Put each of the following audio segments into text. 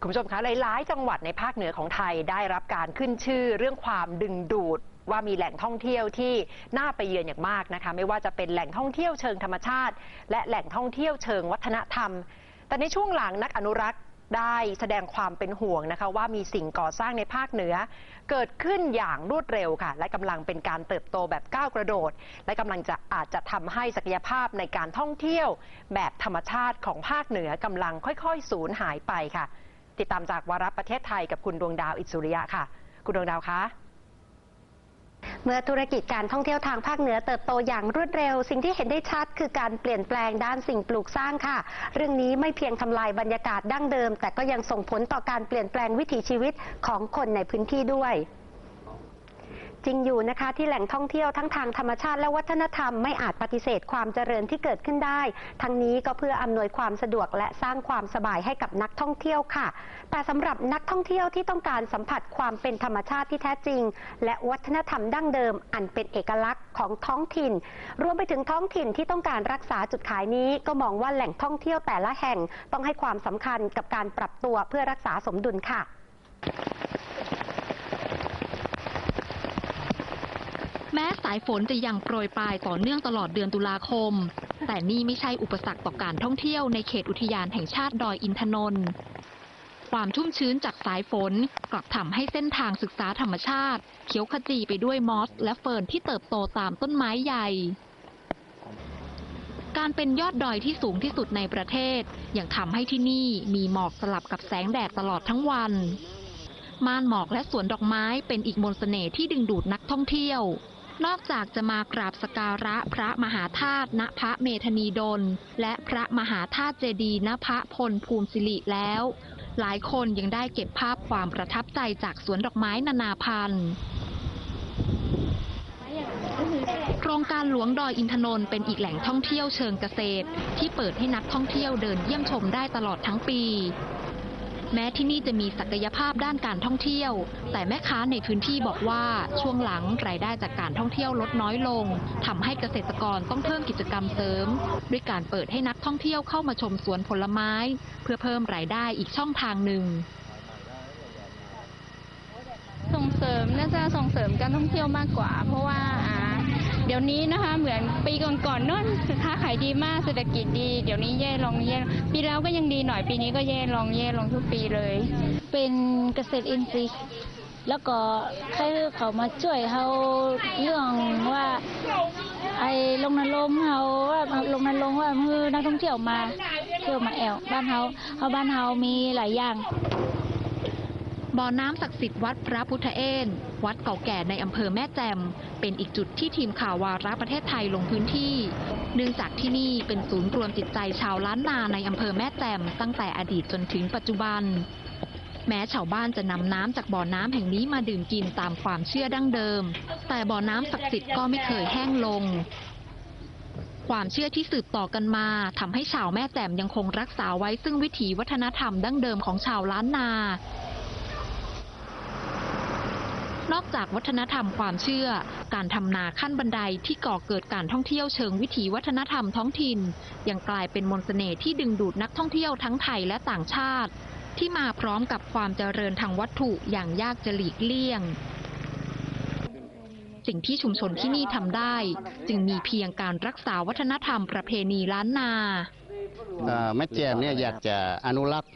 คุณผู้ชมคะหลายๆจังหวัดในภาคเหนือของไทยได้รับการขึ้นชื่อเรื่องความดึงดูดว่ามีแหล่งท่องเที่ยวที่น่าไปเยือนอย่างมากนะคะไม่ว่าจะเป็นแหล่งท่องเที่ยวเชิงธรรมชาติ และแหล่งท่องเที่ยวเชิงวัฒนธรรม แต่ในช่วงหลังนักอนุรักษ์ได้แสดงความเป็นห่วงนะคะว่ามีสิ่งก่อสร้างในภาคเหนือ เกิดขึ้นอย่างรวดเร็วค่ะ และกำลังเป็นการเติบโตแบบก้าวกระโดด และกำลังจะอาจจะทำให้ศักยภาพในการท่องเที่ยว แบบธรรมชาติของภาคเหนือกำลังค่อยๆ สูญหายไปค่ะ ติดตามจากวาระประเทศไทยกับคุณดวงดาวอิสุริยะค่ะ คุณดวงดาวคะเมื่อธุรกิจการท่องเที่ยวทางภาคเหนือเติบโตอย่างรวดเร็ว สิ่งที่เห็นได้ชัดคือการเปลี่ยนแปลงด้านสิ่งปลูกสร้างค่ะ เรื่องนี้ไม่เพียงทำลายบรรยากาศดั้งเดิม แต่ก็ยังส่งผลต่อการเปลี่ยนแปลงวิถีชีวิตของคนในพื้นที่ด้วย จริงอยู่นะคะที่แหล่งท่องเที่ยวทั้งทางธรรมชาติและวัฒนธรรมไม่อาจปฏิเสธความเจริญที่เกิดขึ้นได้ ทั้งนี้ก็เพื่ออำนวยความสะดวกและสร้างความสบายให้กับนักท่องเที่ยวค่ะ แต่สำหรับนักท่องเที่ยวที่ต้องการสัมผัสความเป็นธรรมชาติที่แท้จริง และวัฒนธรรมดั้งเดิม อันเป็นเอกลักษณ์ของท้องถิ่น รวมไปถึงท้องถิ่นที่ต้องการรักษาจุดขายนี้ก็มองว่าแหล่งท่องเที่ยวแต่ละแห่งต้องให้ความสำคัญกับการปรับตัวเพื่อรักษาสมดุลค่ะ แม้สายฝนจะยังโปรยปลายต่อเนื่องตลอดเดือนตุลาคม แต่นี่ไม่ใช่อุปสรรคต่อการท่องเที่ยวในเขตอุทยานแห่งชาติดอยอินทนนท์ความชุ่มชื้นจากสายฝนกลับทำให้เส้นทางศึกษาธรรมชาติเขียวขจีไปด้วยมอสและเฟิร์นที่เติบโตตามต้นไม้ใหญ่ การเป็นยอดดอยที่สูงที่สุดในประเทศ ยังทำให้ที่นี่มีหมอกสลับกับแสงแดดตลอดทั้งวัน ม่านหมอกและสวนดอกไม้เป็นอีกมนต์เสน่ห์ที่ดึงดูดนักท่องเที่ยว นอกจากจะมากราบสการะพระมหาธาตุณพระเมธนีดล และพระมหาธาตุเจดีณพระพลภูมิสิริแล้ว หลายคนยังได้เก็บภาพความประทับใจจากสวนดอกไม้นานาพันธุ์โครงการหลวงดอยอินทนนท์เป็นอีกแหล่งท่องเที่ยวเชิงเกษตร ที่เปิดให้นักท่องเที่ยวเดินเยี่ยมชมได้ตลอดทั้งปี แม้ที่นี่จะมีศักยภาพด้านการท่องเที่ยว แต่แม่ค้าในพื้นที่บอกว่าช่วงหลังรายได้จากการท่องเที่ยวลดน้อยลงทำให้เกษตรกรต้องเพิ่มกิจกรรมเสริม ด้วยการเปิดให้นักท่องเที่ยวเข้ามาชมสวนผลไม้ เพื่อเพิ่มรายได้อีกช่องทางหนึ่งส่งเสริมน่าจะส่งเสริมการท่องเที่ยวมากกว่า เพราะว่า เดี๋ยวนี้นะคะ เหมือนปีก่อนๆนู่นค้าขายดีมากเศรษฐกิจดี เดี๋ยวนี้แย่ลงแย่ปีแล้วก็ยังดีหน่อยปีนี้ก็แย่ลงแย่ลงทุกปีเลย เป็นเกษตรอินทรีย์แล้วก็ให้เขามาช่วยเขาเรื่องว่า ไอ้ลงนรงค์เขาว่าลงนรงค์ว่ามือนักท่องเที่ยวมา เที่ยวมาแอวบ้านเขาเขาบ้านเขามีหลายอย่าง บ่อน้ำศักดิ์สิทธิ์วัดพระพุทธเอนวัดเก่าแก่ในอำเภอแม่แจ่มเป็นอีกจุดที่ทีมข่าววาระประเทศไทยลงพื้นที่ เนื่องจากที่นี่เป็นศูนย์รวมจิตใจชาวล้านนาในอำเภอแม่แจ่มตั้งแต่อดีตจนถึงปัจจุบัน แม้ชาวบ้านจะนำน้ำจากบ่อน้ำแห่งนี้มาดื่มกินตามความเชื่อดั้งเดิม แต่บ่อน้ำศักดิ์สิทธิ์ก็ไม่เคยแห้งลงความเชื่อที่สืบต่อกันมาทำให้ชาวแม่แจ่มยังคงรักษาไว้ซึ่งวิถีวัฒนธรรมดั้งเดิมของชาวล้านนา นอกจากวัฒนธรรมความเชื่อ การทำนาขั้นบันไดที่ก่อเกิดการท่องเที่ยวเชิงวิถีวัฒนธรรมท้องถิ่น ยังกลายเป็นมนต์เสน่ห์ที่ดึงดูดนักท่องเที่ยวทั้งไทยและต่างชาติ ที่มาพร้อมกับความเจริญทางวัตถุอย่างยากจะหลีกเลี่ยง สิ่งที่ชุมชนที่นี่ทำได้ จึงมีเพียงการรักษาวัฒนธรรมประเพณีล้านนาแม่แจ่มเนี่ยอยากจะอนุรักษ์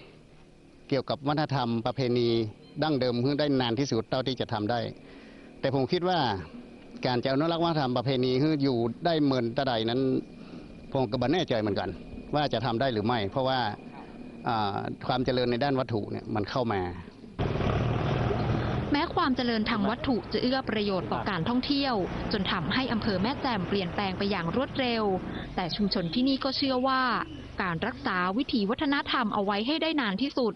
เกี่ยวกับวัฒนธรรมประเพณี ดั้งเดิมเพื่อได้นานที่สุดเท่าที่จะทำได้ แต่ผมคิดว่าการจะอนุรักษ์วัฒนธรรมประเพณีให้อยู่ได้เหมือนตะใดนั้น ผมก็บันแน่ใจเหมือนกัน ว่าจะทำได้หรือไม่ เพราะว่าอ่าความเจริญในด้านวัตถุเนี่ยมันเข้ามา แม้ความเจริญทางวัตถุจะเอื้อประโยชน์ต่อการท่องเที่ยว จนทำให้อำเภอแม่แจ่มเปลี่ยนแปลงไปอย่างรวดเร็ว แต่ชุมชนที่นี่ก็เชื่อว่า การรักษาวิถีวัฒนธรรมเอาไว้ให้ได้นานที่สุด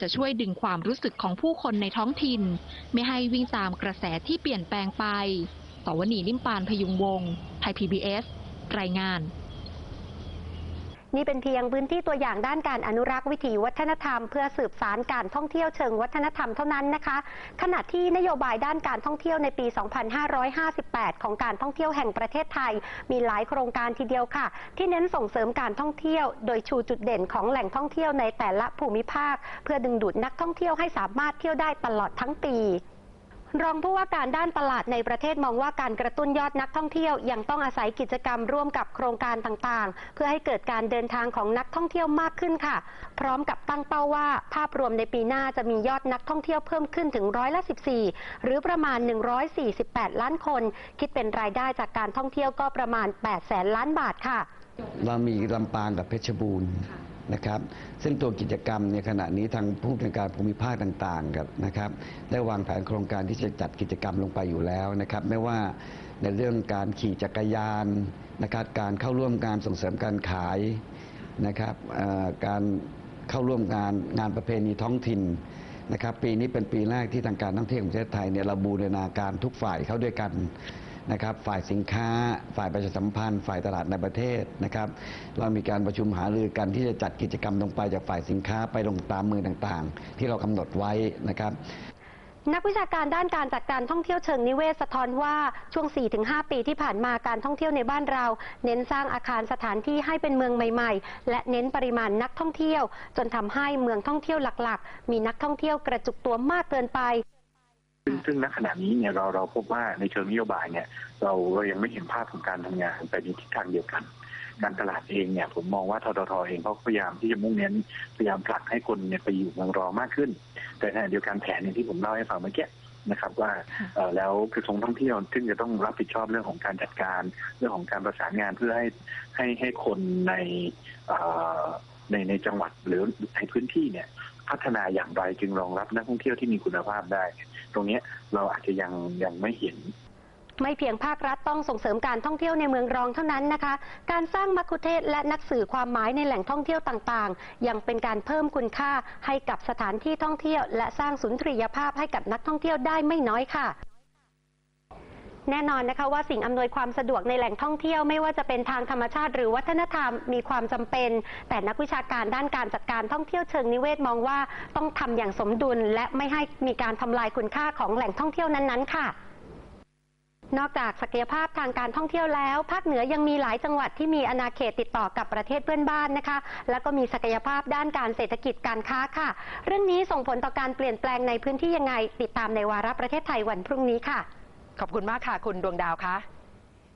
จะช่วยดึงความรู้สึกของผู้คนในท้องถิ่น ไม่ให้วิ่งตามกระแสที่เปลี่ยนแปลงไปสวนีลิมปานพยุงวงไทย PBS รายงาน นี่เป็นเพียงพื้นที่ตัวอย่างด้านการอนุรักษ์วิถีวัฒนธรรม เพื่อสืบสารการท่องเที่ยวเชิงวัฒนธรรมเท่านั้นนะคะ ขณะที่นโยบายด้านการท่องเที่ยวในปี 2558 ของการท่องเที่ยวแห่งประเทศไทย มีหลายโครงการทีเดียวค่ะ ที่เน้นส่งเสริมการท่องเที่ยว โดยชูจุดเด่นของแหล่งท่องเที่ยวในแต่ละภูมิภาค เพื่อดึงดูดนักท่องเที่ยวให้สามารถเที่ยวได้ตลอดทั้งปี รองผู้ว่าการด้านตลาดในประเทศมองว่าการกระตุ้นยอดนักท่องเที่ยว ยังต้องอาศัยกิจกรรมร่วมกับโครงการต่างๆ เพื่อให้เกิดการเดินทางของนักท่องเที่ยวมากขึ้นค่ะ พร้อมกับตั้งเป้าว่าภาพรวมในปีหน้าจะมียอดนักท่องเที่ยวเพิ่มขึ้นถึงร้อยละ 14 หรือประมาณ 148 ล้านคน คิดเป็นรายได้จากการท่องเที่ยวก็ประมาณ 8 แสนล้านบาทค่ะ เรามีลำปางกับเพชรบูรณ์ นะครับ ซึ่งตัวกิจกรรมในขณะนี้ทางผู้ในการภูมิภาคต่างๆกับนะครับได้วางแผนโครงการที่จะจัดกิจกรรมลงไปอยู่แล้วนะครับ ไม่ว่าในเรื่องการขี่จักรยานนะครับการเข้าร่วมการส่งเสริมการขายนะครับการเข้าร่วมงานงานประเพณีท้องถิ่นนะครับ ปีนี้เป็นปีแรกที่ทางการท่องเที่ยวของประเทศไทยเนี่ยเราบูรณาการทุกฝ่ายเข้าด้วยกัน นะครับฝ่ายสินค้า ฝ่ายประชาสัมพันธ์ ฝ่ายตลาดในประเทศนะครับเรามีการประชุมหารือกันที่จะจัดกิจกรรมลงไปจากฝ่ายสินค้าไปลงตามมือต่างๆ ที่เรากำหนดไว้นะครับนักวิชาการด้านการจัดการท่องเที่ยวเชิงนิเวศสะท้อนว่าช่วง 4-5 ปีที่ผ่านมาการท่องเที่ยวในบ้านเรา เน้นสร้างอาคารสถานที่ให้เป็นเมืองใหม่ ๆ และเน้นปริมาณนักท่องเที่ยว จนทำให้เมืองท่องเที่ยวหลักๆ มีนักท่องเที่ยวกระจุกตัวมากเกินไป ซึ่งซึ่งณขณะนี้เนี่ยเราเราพบว่าในเชิงนโยบายเนี่ยเราเรายังไม่เห็นภาพของการทำงานไปในทิศทางเดียวกัน การตลาดเองเนี่ยผมมองว่าทททเองเขาพยายามที่จะมุ่งเน้นพยายามผลักให้คนเนี่ยไปอยู่เมืองรองมากขึ้น แต่ในขณะเดียวกันแผนอย่างที่ผมเล่าให้ฟังเมื่อกี้นะครับว่าเอ่อแล้วกระทรวงท่องเที่ยวซึ่งจะต้องรับผิดชอบเรื่องของการจัดการเรื่องของการประสานงานเพื่อให้ให้ให้คนในเอ่อในในจังหวัดหรือในพื้นที่เนี่ย พัฒนาอย่างไรจึงรองรับนักท่องเที่ยวที่มีคุณภาพได้ ตรงนี้เราอาจจะยังยังไม่เห็นไม่เพียงภาครัฐต้องส่งเสริมการท่องเที่ยวในเมืองรองเท่านั้นนะคะ การสร้างมัคคุเทศและนักสื่อความหมายในแหล่งท่องเที่ยวต่างๆ ยังเป็นการเพิ่มคุณค่าให้กับสถานที่ท่องเที่ยว และสร้างสุนทรียภาพให้กับนักท่องเที่ยวได้ไม่น้อยค่ะ แน่นอนนะคะว่าสิ่งอำนวยความสะดวกในแหล่งท่องเที่ยวไม่ว่าจะเป็นทางธรรมชาติหรือวัฒนธรรมมีความจำเป็น แต่นักวิชาการด้านการจัดการท่องเที่ยวเชิงนิเวศมองว่าต้องทำอย่างสมดุล และไม่ให้มีการทำลายคุณค่าของแหล่งท่องเที่ยวนั้นๆค่ะนอกจากศักยภาพทางการท่องเที่ยวแล้ว ภาคเหนือยังมีหลายจังหวัดที่มีอาณาเขตติดต่อกับประเทศเพื่อนบ้านนะคะ แล้วก็มีศักยภาพด้านการเศรษฐกิจการค้าค่ะ เรื่องนี้ส่งผลต่อการเปลี่ยนแปลงในพื้นที่ยังไง ติดตามในวาระประเทศไทยวันพรุ่งนี้ค่ะ ขอบคุณมากค่ะ คุณดวงดาวคะ